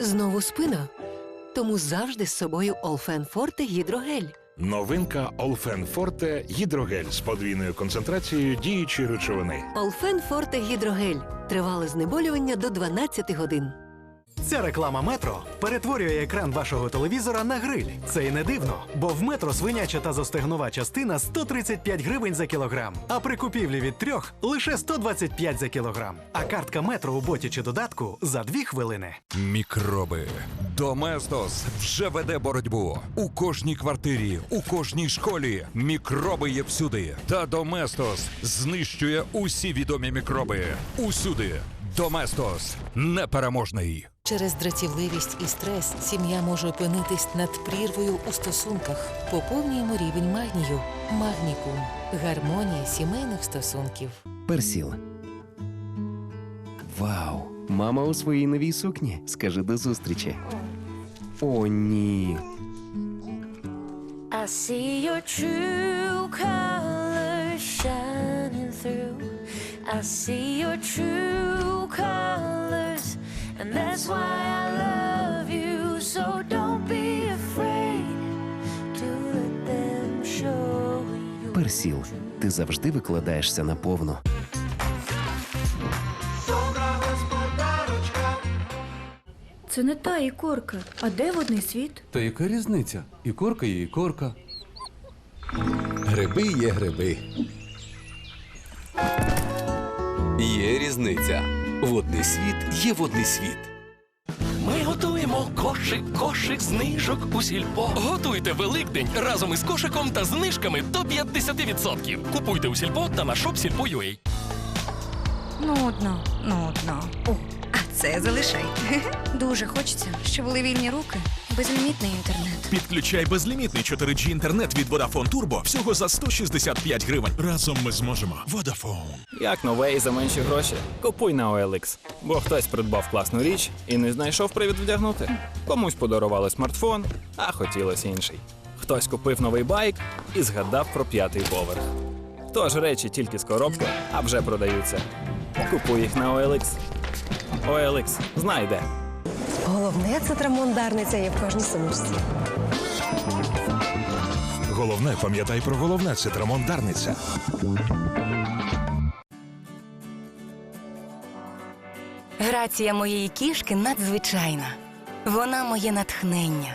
Знову спина? Тому завжди з собою Олфен Форте гідрогель. Новинка Олфен Форте гідрогель з подвійною концентрацією діючої речовини. Олфен Форте гідрогель. Тривале знеболювання до 12 годин. Ця реклама метро перетворює екран вашого телевізора на гриль. Це і не дивно, бо в метро свиняча та зостегнова частина 135 гривень за кілограм, а при купівлі від трьох лише 125 за кілограм. А картка метро у боті чи додатку за дві хвилини. Мікроби. Доместос вже веде боротьбу. У кожній квартирі, у кожній школі мікроби є всюди. Та Доместос знищує усі відомі мікроби. Усюди. Доместос непереможний. Через дратівливість і стрес сім'я може опинитись над прірвою у стосунках. Поповнюємо рівень магнію. Магнікум. Гармонія сімейних стосунків. Персіл. Вау! Мама у своїй новій сукні. Скажи до зустрічі. О, ні. I see your true colors shining through. I see your true colors, that's why I love you. So don't be afraid to let them show you. Персіл. Ти завжди викладаєшся наповну. Це не та ікорка. А де водний світ? Та яка різниця? Ікорка є ікорка. Гриби є гриби. Є різниця. Водний світ є водний світ. Готуємо кошик, кошик знижок у сільпо. Готуйте Великдень разом із кошиком та знижками до 50%. Купуйте у сільпо та на shopsilpo.ua. Нудно, нудно. О, це залишай. Дуже хочеться, щоб були вільні руки, безлімітний інтернет. Підключай безлімітний 4G інтернет від Vodafone Turbo всього за 165 гривень. Разом ми зможемо. Vodafone. Як нове і за менші гроші. Купуй на OLX. Бо хтось придбав класну річ і не знайшов привід вдягнути. Комусь подарували смартфон, а хотілося інший. Хтось купив новий байк і згадав про п'ятий поверх. Тож речі тільки з коробки, а вже продаються. Купуй їх на OLX. OLX. знайде. Головне це трамондарниця є в кожній сумочці. Головне, пам'ятай про головне це Дарниця. Грація моєї кішки надзвичайна. Вона моє натхнення.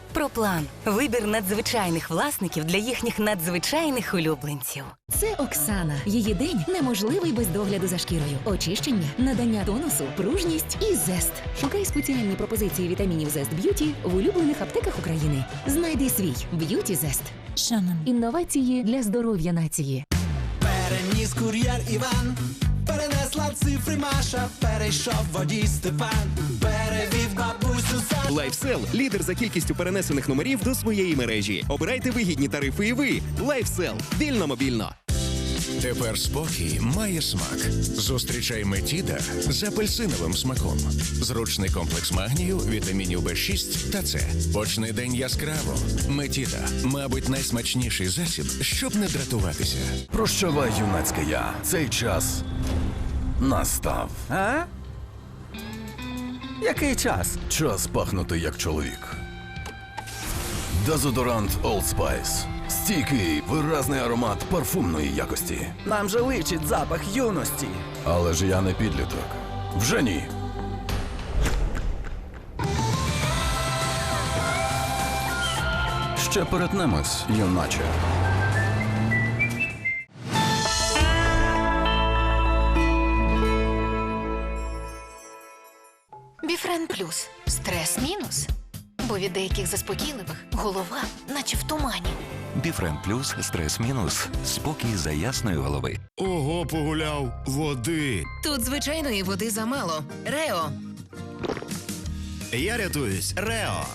Проплан вибір надзвичайних власників для їхніх надзвичайних улюбленців. Це Оксана. Її день неможливий без догляду за шкірою. Очищення, надання тонусу, пружність і зест. Шукай спеціальні пропозиції вітамінів Зест Б'юті в улюблених аптеках України. Знайди свій Б'юті Зест. Шанон. Інновації для здоров'я нації. Переніс кур'єр Іван, перенесла цифри Маша, перейшов водій Степан. Лайфсел лідер за кількістю перенесених номерів до своєї мережі. Обирайте вигідні тарифи і ви. Лайфсел. Вільно мобільно. Тепер спокій має смак. Зустрічай Метіда з апельсиновим смаком. Зручний комплекс магнію, вітамінів Б6 та С. Почни день яскраво. Метіда, мабуть, найсмачніший засіб, щоб не дратуватися. Прощавай, юнацьке я. Цей час настав. А? Який час? Час пахнути як чоловік. Дезодорант Old Spice. Стійкий, виразний аромат парфумної якості. Нам же личить запах юності. Але ж я не підліток. Вже ні. Ще перетнемось, юначе. Біфрен плюс. Стрес мінус. Бо від деяких заспокійливих голова, наче в тумані. Біфрен плюс стрес мінус. Спокій за ясної голови. Ого, погуляв. Води. Тут звичайної води замало. Рео. Я рятуюсь. Рео.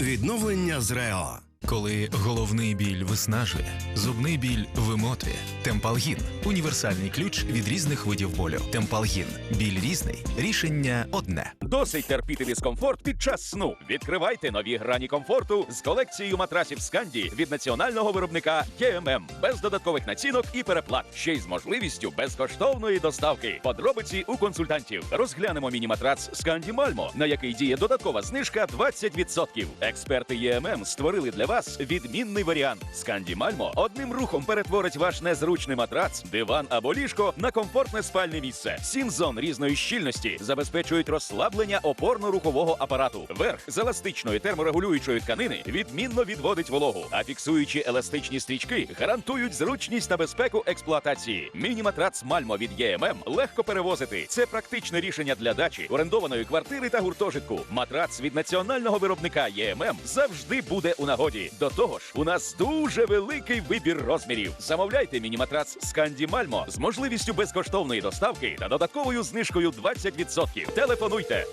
Відновлення з Рео. Коли головний біль виснажує, зубний біль вимотує. Темпалгін універсальний ключ від різних видів болю. Темпалгін біль різний, рішення одне. Досить терпіти дискомфорт під час сну. Відкривайте нові грані комфорту з колекцією матрасів Сканді від національного виробника ЄММ без додаткових націнок і переплат. Ще й з можливістю безкоштовної доставки. Подробиці у консультантів. Розглянемо міні-матрац Сканді Мальмо, на який діє додаткова знижка 20%. Експерти ЄММ створили для вас відмінний варіант. Сканді Мальмо одним рухом перетворить ваш незручний матрац, диван або ліжко на комфортне спальне місце. Сім зон різної щільності забезпечують розслаблення опорно-рухового апарату. Верх з еластичної терморегулюючої тканини відмінно відводить вологу, а фіксуючі еластичні стрічки гарантують зручність та безпеку експлуатації. Міні-матрац Мальмо від ЄММ легко перевозити. Це практичне рішення для дачі, орендованої квартири та гуртожитку. Матрац від національного виробника ЄММ завжди буде у нагоді. До того ж, у нас дуже великий вибір розмірів. Замовляйте міні-матрац Сканді Мальмо з можливістю безкоштовної доставки та додатковою знижкою 20%. Телефонуйте.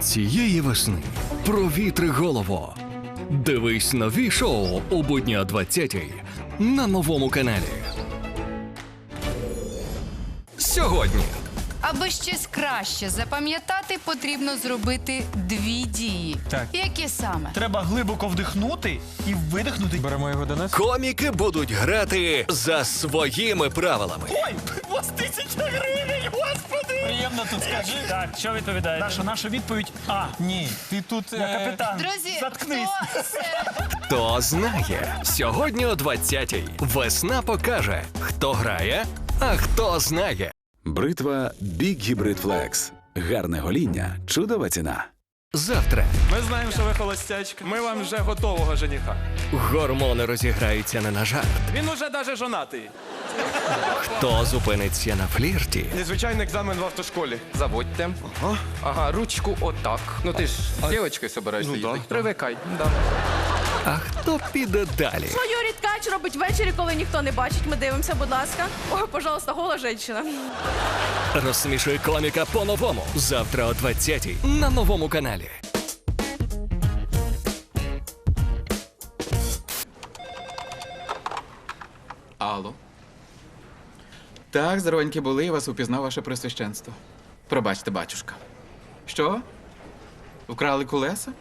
Цієї весни провітри голово. Дивись нові шоу у будні о 20-й на новому каналі. Сьогодні Аби щось краще запам'ятати, потрібно зробити дві дії. Так. Які саме? Треба глибоко вдихнути і видихнути. Беремо його до нас. коміки будуть грати за своїми правилами. Ой, у вас тисяча гривень, господи! Приємно тут скажи. Так, що відповідаєте? Наша, наша відповідь А. Ні. Ти тут. Я капітан. Друзі, Заткнись. хто це? Хто знає? Сьогодні о 20-й весна покаже, хто грає, а хто знає. Бритва Big Hybrid Flex. Гарне гоління, чудова ціна. Завтра Ми знаємо, що ви холостячка. Ми вам вже готового жениха. гормони розіграються не на жарт. Він уже даже жонатий. Хто зупиниться на флірті? Незвичайний екзамен в автошколі. Заводьте. Ага. Ага, ручку отак. Ну ти ж з дівчинкою собираєшся Ну, да, їздити. Привикай. Да. А хто піде далі? Що Юрій Ткач робить ввечері, коли ніхто не бачить? Ми дивимося, будь ласка. Ой, пожалуйста, гола жінка. Розсмішує коміка по-новому. Завтра о 20-й на новому каналі. Алло. Так, здоровенькі були, я вас упізнав ваше пресвященство. Пробачте, батюшка. Що? Вкрали колеса?